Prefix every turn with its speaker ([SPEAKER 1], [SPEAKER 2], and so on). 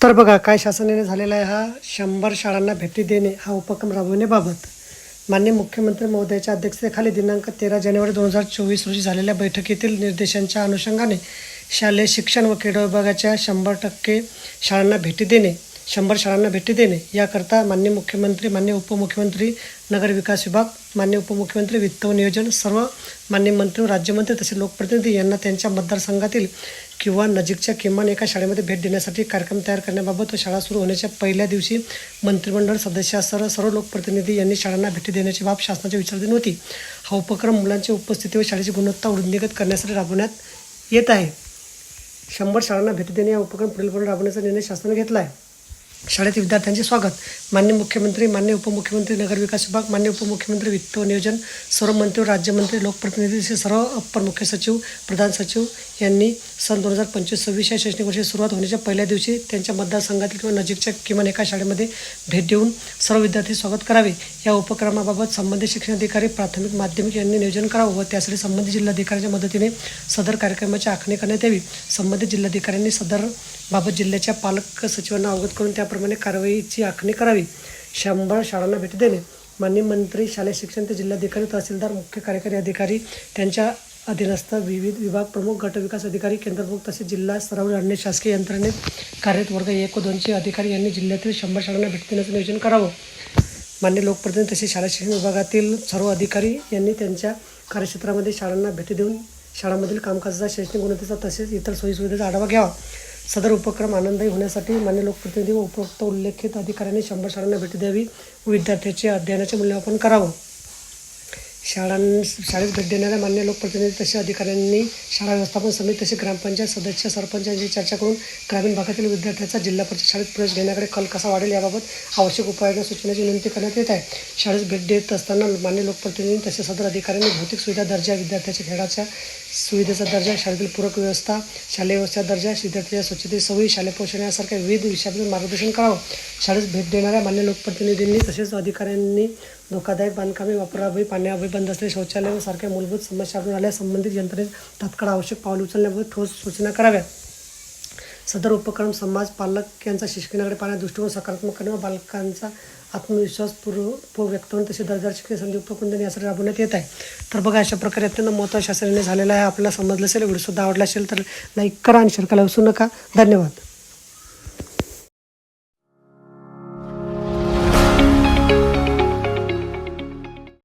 [SPEAKER 1] तर बघा काय शासनाने झालेला आहे हा शंभर शाळांना भेटी देणे हा उपक्रम राबवण्याबाबत माननीय मुख्यमंत्री महोदयाच्या अध्यक्षतेखाली दिनांक तेरा जानेवारी दोन हजार चोवीस रोजी झालेल्या बैठकीतील निर्देशांच्या अनुषंगाने शालेय शिक्षण व क्रीडा विभागाच्या शंभर टक्के शाळांना भेटी देणे शंभर शाळांना भेटी देणे याकरता माननीय मुख्यमंत्री मान्य उपमुख्यमंत्री नगर विकास विभाग मान्य उपमुख्यमंत्री वित्त व नियोजन सर्व मान्य मंत्री व राज्यमंत्री तसेच लोकप्रतिनिधी यांना त्यांच्या मतदारसंघातील किंवा नजीकच्या किमान एका शाळेमध्ये भेट देण्यासाठी कार्यक्रम तयार करण्याबाबत व शाळा सुरू होण्याच्या पहिल्या दिवशी मंत्रिमंडळ सदस्यासह सर्व लोकप्रतिनिधी यांनी शाळांना भेटी देण्याची बाब शासनाच्या विचाराधीन होती. हा उपक्रम मुलांची उपस्थिती व शाळेची गुणवत्ता वृद्धिगत करण्यासाठी राबवण्यात येत आहे. शंभर शाळांना भेटी देणे या उपक्रम पुढीलपणे राबवण्याचा निर्णय शासनाने घेतला आहे. शाळेतील विद्यार्थ्यांचे स्वागत. मान्य मुख्यमंत्री मान्य उपमुख्यमंत्री नगरविकास विभाग मान्य उपमुख्यमंत्री वित्त व नियोजन सर्व मंत्री व राज्यमंत्री लोकप्रतिनिधी सर्व अप्पर मुख्य सचिव प्रधान सचिव यांनी सन दोन हजार पंचवीस सव्वीस या शैक्षणिक वर्षाची सुरुवात होण्याच्या पहिल्या दिवशी त्यांच्या मतदारसंघातील किंवा नजीकच्या किमान एका शाळेमध्ये भेट देऊन सर्व विद्यार्थी स्वागत करावे. या उपक्रमाबाबत संबंधित शिक्षणाधिकारी प्राथमिक माध्यमिक यांनी नियोजन करावं व त्यासाठी संबंधित जिल्हाधिकाऱ्यांच्या मदतीने सदर कार्यक्रमाची आखणी करण्यात यावी. संबंधित जिल्हाधिकाऱ्यांनी सदर बाबत जिल्ह्याच्या पालक सचिवांना अवगत करून त्याप्रमाणे कारवाईची आखणी करावी. शंभर शाळांना भेट देणे. माननीय मंत्री शालेय शिक्षण ते जिल्हाधिकारी तहसीलदार मुख्य कार्यकारी अधिकारी त्यांच्या अधीनस्थ विविध विभाग प्रमुख गटविकास अधिकारी केंद्रप्रमुख तसेच जिल्हा स्तरावर अन्य शासकीय यंत्रणेत कार्यरत वर्ग एक व दोनचे अधिकारी यांनी जिल्ह्यातील शंभर शाळांना भेट देण्याचं नियोजन करावं. मान्य लोकप्रतिनिधी तसेच शाळा शिक्षण विभागातील सर्व अधिकारी यांनी त्यांच्या कार्यक्षेत्रामध्ये शाळांना भेटी देऊन शाळांमधील कामकाजाचा शैक्षणिक गुणवत्तेचा तसेच इतर सोयीसुविधेचा आढावा घ्यावा. सदर उपक्रम आनंददायी होण्यासाठी मान्य लोकप्रतिनिधी व उपरोक्त उल्लेखित अधिकाऱ्यांनी शंभर शाळांना भेटी द्यावी व विद्यार्थ्याचे अध्ययनाचे मूल्यमापन करावं. शाळां शाळेत भेट देणाऱ्या मान्य लोकप्रतिनिधी तसे अधिकाऱ्यांनी शाळा व्यवस्थापन समिती तसे ग्रामपंचायत सदस्य सरपंचांशी चर्चा करून ग्रामीण भागातील विद्यार्थ्यांचा जिल्हा परिषद शाळेत प्रवेश घेण्याकडे कल कसा वाढेल याबाबत आवश्यक उपाययोजना सूचनेची विनंती करण्यात येत आहे. शाळेत भेट देत असताना मान्य लोकप्रतिनिधी तसे सदर अधिकाऱ्यांनी भौतिक सुविधा दर्जा विद्यार्थ्याच्या खेळाच्या सुविधेचा दर्जा शाळेतील पूरक व्यवस्था शालेय व्यवस्था दर्जा विद्यार्थ्यांच्या स्वच्छते सवयी शालेय पोषण यासारख्या विविध विषयाबद्दल मार्गदर्शन करावं. शाळेत भेट देणाऱ्या मान्य लोकप्रतिनिधींनी तसेच अधिकाऱ्यांनी धोकादायक बांधकामे वापरावी पाण्याअभावी बंद असलेले शौचालय सारख्या मूलभूत समस्या आढळून आल्या संबंधित यंत्रणेत तात्काळ आवश्यक पाऊल उचलण्याबाबत ठोस सूचना कराव्यात. सदर उपक्रम समाज पालक यांचा शिक्षणाकडे पाहण्याचा दृष्टिकोन सकारात्मक करणे व बालकांचा आत्मविश्वास पूर्व पूर्व व्यक्त होऊन तसे दर्जा शिक्षण संधी उपक्रम देणे यासाठी राबवण्यात येत आहे. तर बघा अशा प्रकारे अत्यंत महत्त्वाचा शास्त्रज्ञ झालेला आहे. आपल्याला समजलं असेल व्हिडिओ सुद्धा आवडला असेल तर लाईक करा आणि शेअर करायला विसरू नका. धन्यवाद.